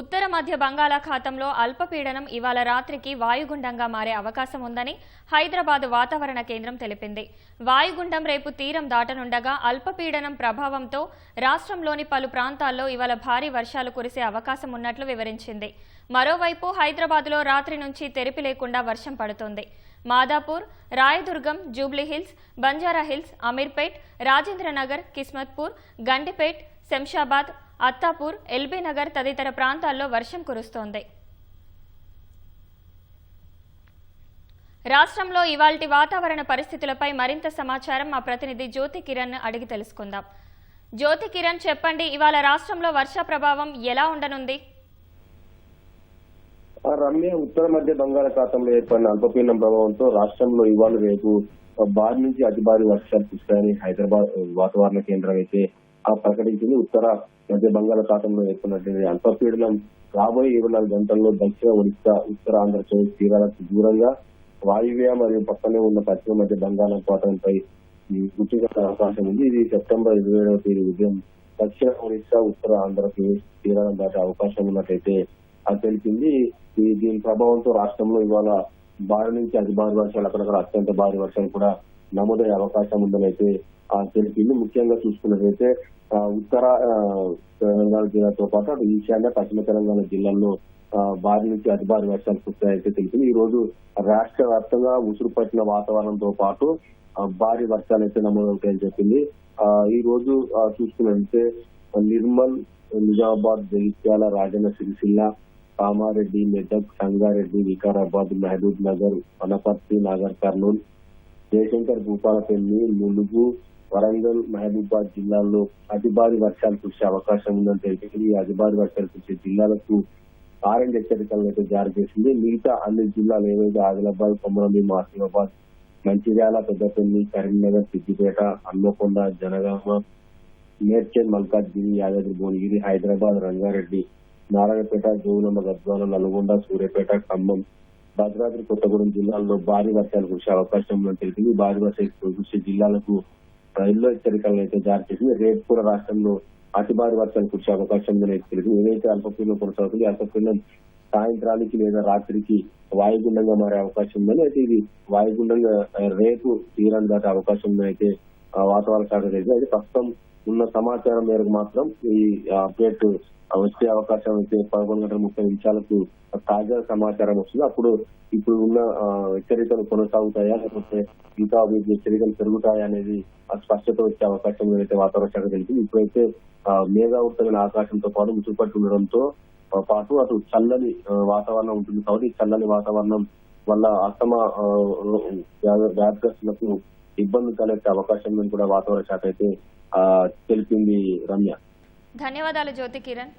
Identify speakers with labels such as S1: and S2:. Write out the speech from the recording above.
S1: ఉత్తర మధ్య బంగాళాఖాతంలో అల్పపీడనం ఇవాళ రాత్రికి వాయుగుండంగా మారే అవకాశం ఉందని హైదరాబాద్ వాతావరణ కేంద్రం తెలిపింది. వాయుగుండం రేపు తీరం దాటనుండగా అల్పపీడనం ప్రభావంతో రాష్ట్రంలోని పలు ప్రాంతాల్లో ఇవాళ భారీ వర్షాలు కురిసే అవకాశం ఉన్నట్లు వివరించింది. మరోవైపు హైదరాబాద్లో రాత్రి నుంచి తెరిపి లేకుండా వర్షం పడుతోంది. మాదాపూర్ రాయదుర్గం జూబ్లీహిల్స్ బంజారాహిల్స్ అమీర్పేట్ రాజేంద్రనగర్ కిస్మత్పూర్ గండిపేట్ శంషాబాద్ అత్తాపూర్ ఎల్బీ నగర్ తదితర ప్రాంతాల్లో వర్షం కురుస్తోంది. రాష్ట్రంలో ఇవాల్టి వాతావరణ పరిస్థితులపై మరింత సమాచారం మా ప్రతినిధి జ్యోతి కిరణ్ అడిగి తెలుసుకుందాం. జ్యోతి కిరణ్ చెప్పండి ఇవాళ రాష్ట్రంలో వర్ష ప్రభావం ఎలా ఉండనుంది?
S2: రమ్య ఉత్తర మధ్య బంగాళాఖాతంలో ఏర్పడిన అల్పపీడనం ప్రభావంతో రాష్ట్రంలో ఇవాళ రేపు భారీ నుంచి అతి భారీ వర్షాలు కురుస్తాయని హైదరాబాద్ వాతావరణ కేంద్రం అయితే ప్రకటించింది ఉత్తర మధ్య బంగాళాఖాతంలో ఏర్పడినటువంటి అల్పపీడనం రాబోయే ఇరవై నాలుగు గంటల్లో దక్షిణ ఒడిశా ఉత్తర ఆంధ్రప్రదేశ్ తీరాలకు దూరంగా వాయువ్య మరియు పక్కనే ఉన్న పశ్చిమ మధ్య బంగాళాఖాతంపై గుర్తించే అవకాశం ఉంది. ఇది సెప్టెంబర్ ఇరవై ఏడవ తేదీ ఉదయం దక్షిణ ఒడిశా ఉత్తర ఆంధ్రప్రదేశ్ తీరాలను దాటే అవకాశం ఉన్నట్టయితే అది తెలిపింది. దీని ప్రభావంతో రాష్ట్రంలో ఇవాళ భారీ నుంచి అతి భారీ వర్షాలు అక్కడక్కడ అత్యంత భారీ వర్షాలు కూడా నమోదయ్యే అవకాశం ఉందని అయితే ఆ, తెలిపింది ముఖ్యంగా చూసుకున్నట్లయితే ఉత్తర తెలంగాణ జిల్లాతో పాటు అటు ఈశాన్య పశ్చిమ తెలంగాణ జిల్లాల్లో భారీ నుంచి అతి భారీ వర్షాలు కురుస్తాయైతే తెలిసింది. ఈ రోజు రాష్ట్ర వ్యాప్తంగా ఉసురు పట్టిన వాతావరణంతో పాటు భారీ వర్షాలు అయితే నమోదవుతాయని చెప్పింది. ఈ రోజు చూసుకున్నట్లయితే నిర్మల్ నిజామాబాద్ జగిత్యాల రాజన్న సిరిసిల్ల కామారెడ్డి మెదక్ సంగారెడ్డి వికారాబాద్ మహబూబ్ నగర్ వనపర్తి నాగర్ కర్నూల్ జయశంకర్ భూపాలపల్లి ములుగు వరంగల్ మహబూబాద్ జిల్లాల్లో అతి భారీ వర్షాలు కురిసే అవకాశం ఉందని తెలిపింది. ఈ అతి భారీ వర్షాలు కురిసే జిల్లాలకు ఆరెంజ్ హెచ్చరికలను అయితే జారీ చేసింది. మిగతా అన్ని జిల్లాలు ఏవైతే ఆదిలాబాద్ కొమరంభీం ఆసిఫాబాద్ మంచిర్యాల పెద్దపల్లి కరీంనగర్ సిద్దిపేట హన్మకొండ జనగామ మేడ్చల్ మల్కాజ్గిరి యాదాద్రి భువనగిరి హైదరాబాద్ రంగారెడ్డి నారాయణపేట జోగులమ్మ గద్వాల నల్గొండ సూర్యాపేట ఖమ్మం భద్రాద్రి కొత్తగూడెం జిల్లాల్లో భారీ వర్షాలు కురిసే అవకాశం ఉందని తెలిపింది. భారీ వర్షాలు కురిసే జిల్లాలకు రైల్లో హెచ్చరికలను అయితే జారీ చేసింది. రేపు కూడా రాష్ట్రంలో అతి భారీ వర్షాలు కురిసే అవకాశం ఉందని అయితే ఏదైతే అల్పపీడనం కొనసాగుతుంది అల్పపీడనం సాయంత్రానికి లేదా రాత్రికి వాయుగుండంగా మారే అవకాశం ఉందని అయితే ఇది వాయుగుండంగా రేపు తీరాన్ని దాటే అవకాశం ఉందని అయితే ఆ, వాతావరణ శాఖ తెలిసింది అయితే ప్రస్తుతం ఉన్న సమాచారం మేరకు మాత్రం ఈ అప్డేట్ వచ్చే అవకాశం అయితే పదకొండు గంటల ముప్పై నిమిషాలకు తాజా సమాచారం వస్తుంది. అప్పుడు ఇప్పుడు ఉన్న ఆ, హెచ్చరికలు కొనసాగుతాయా? లేకపోతే ఇంకా అభివృద్ధి హెచ్చరికలు పెరుగుతాయా అనేది స్పష్టత వచ్చే అవకాశం అయితే వాతావరణ శాఖ తెలిసింది ఇప్పుడైతే మేఘావృతమైన ఆకాశంతో పాటు ముసుగుపట్టి ఉండడంతో పాటు అటు చల్లని వాతావరణం ఉంటుంది. కాబట్టి ఈ చల్లని వాతావరణం వల్ల అస్తమ ఆ, వ్యాధ- వ్యాధిగ్రస్తులకు ఇబ్బంది తలెత్తే అవకాశం కూడా వాతావరణ శాఖ అయితే తెలిపింది రమ్య.
S1: ధన్యవాదాలు జ్యోతి కిరణ్.